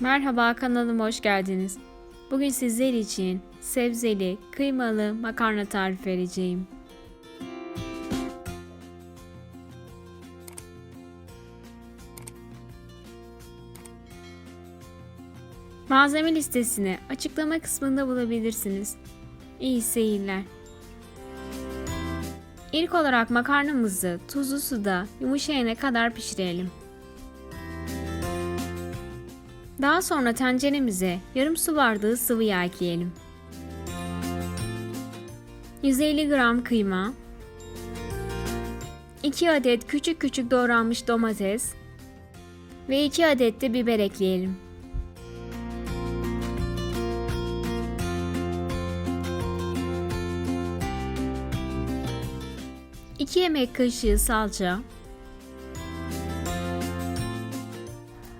Merhaba kanalıma hoş geldiniz. Bugün sizler için sebzeli, kıymalı makarna tarif vereceğim. Malzeme listesini açıklama kısmında bulabilirsiniz. İyi seyirler. İlk olarak makarnamızı tuzlu suda yumuşayana kadar pişirelim. Daha sonra tenceremize yarım su bardağı sıvı yağ ekleyelim. 150 gram kıyma, 2 adet küçük küçük doğranmış domates ve 2 adet de biber ekleyelim. İki yemek kaşığı salça,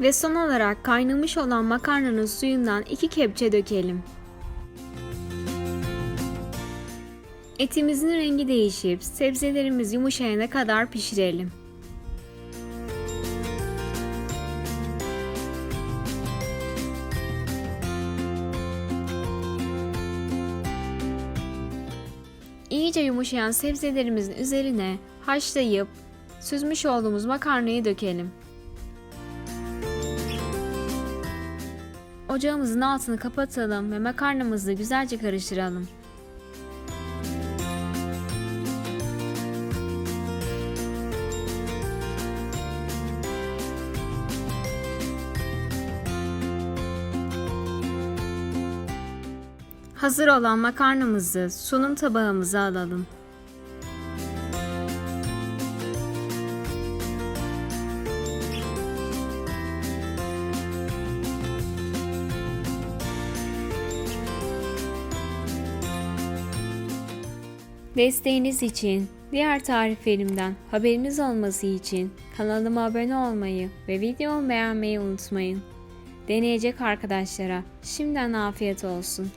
Ve son olarak kaynamış olan makarnanın suyundan 2 kepçe dökelim. Etimizin rengi değişip sebzelerimiz yumuşayana kadar pişirelim. İyice yumuşayan sebzelerimizin üzerine haşlayıp süzmüş olduğumuz makarnayı dökelim. Ocağımızın altını kapatalım ve makarnamızı güzelce karıştıralım. Hazır olan makarnamızı sunum tabağımıza alalım. Desteğiniz için, diğer tariflerimden haberiniz olması için kanalıma abone olmayı ve videomu beğenmeyi unutmayın. Deneyecek arkadaşlara şimdiden afiyet olsun.